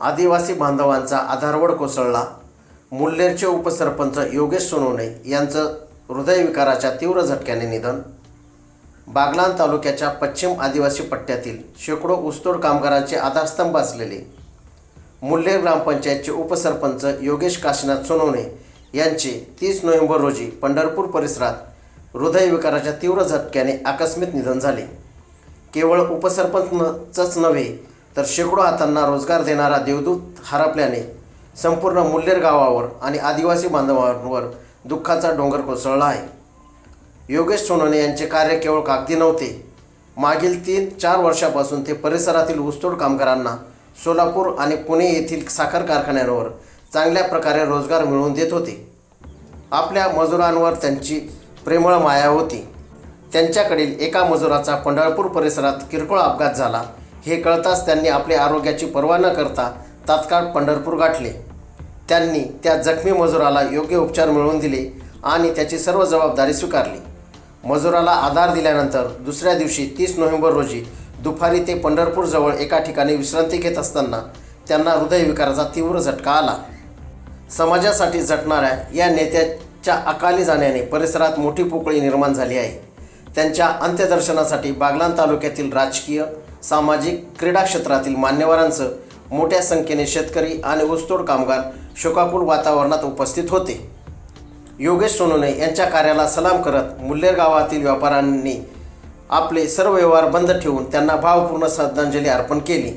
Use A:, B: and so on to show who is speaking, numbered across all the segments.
A: आदिवासी बांधवांचा आधारवड कोसळला. मुल्लेरचे उपसरपंच योगेश सोनवणे यांचं हृदयविकाराच्या तीव्र झटक्याने निधन. बागलाण तालुक्याच्या पश्चिम आदिवासी पट्ट्यातील शेकडो ऊसतोड कामगारांचे आधारस्तंभ असलेले मुल्लेर ग्रामपंचायतचे उपसरपंच योगेश काशीनाथ सोनवणे यांचे तीस नोव्हेंबर रोजी पंढरपूर परिसरात हृदयविकाराच्या तीव्र झटक्याने आकस्मिक निधन झाले. केवळ उपसरपंचच नव्हे तर शेकडो हातांना रोजगार देणारा देवदूत हरपल्याने संपूर्ण मुल्लेर गावावर आणि आदिवासी बांधवांवर दुःखाचा डोंगर कोसळला आहे. योगेश सोनोने यांचे कार्य केवळ कागदी नव्हते. मागील तीन चार वर्षापासून ते परिसरातील ऊसतोड कामगारांना सोलापूर आणि पुणे येथील साखर कारखान्यांवर चांगल्या प्रकारे रोजगार मिळवून देत होते. आपल्या मजुरांवर त्यांची प्रेमळ माया होती. त्यांच्याकडील एका मजुराचा पंढरपूर परिसरात किरकोळ अपघात झाला हे कळताच त्यांनी आपल्या आरोग्याची पर्वा न करता तात्काळ पंढरपूर गाठले. त्यांनी त्या जखमी मजुराला योग्य उपचार मिळवून दिले आणि त्याची सर्व जबाबदारी स्वीकारली. मजुराला आधार दिल्यानंतर दुसऱ्या दिवशी तीस नोव्हेंबर रोजी दुपारी ते पंढरपूरजवळ एका ठिकाणी विश्रांती घेत असताना त्यांना हृदयविकाराचा तीव्र झटका आला. समाजासाठी झटणाऱ्या या नेत्याच्या अकाली जाण्याने परिसरात मोठी पोकळी निर्माण झाली आहे. त्यांच्या अंत्यदर्शनासाठी बागलान तालुक्यातील राजकीय सामाजिक क्रीडा क्षेत्रातील मान्यवरांसह मोठ्या संख्येने शेतकरी आणि ऊसतोड कामगार शोकाकुल वातावरणात उपस्थित होते. योगेश सोनोने यांच्या कार्याला सलाम करत मुल्लेर गावातील व्यापाऱ्यांनी आपले सर्व व्यवहार बंद ठेवून त्यांना भावपूर्ण श्रद्धांजली अर्पण केली.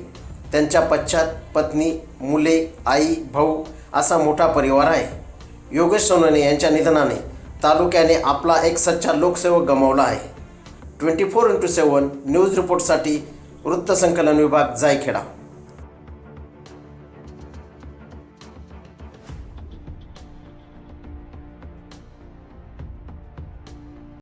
A: त्यांच्या पश्चात पत्नी मुले आई भाऊ असा मोठा परिवार आहे. योगेश सोनोने यांच्या निधनाने तालुक्याने आपला एक सच्चा लोकसेवक गमावला आहे. Twenty four into seven news रिपोर्टसाठी वृत्तसंकलन विभाग जायखेडा.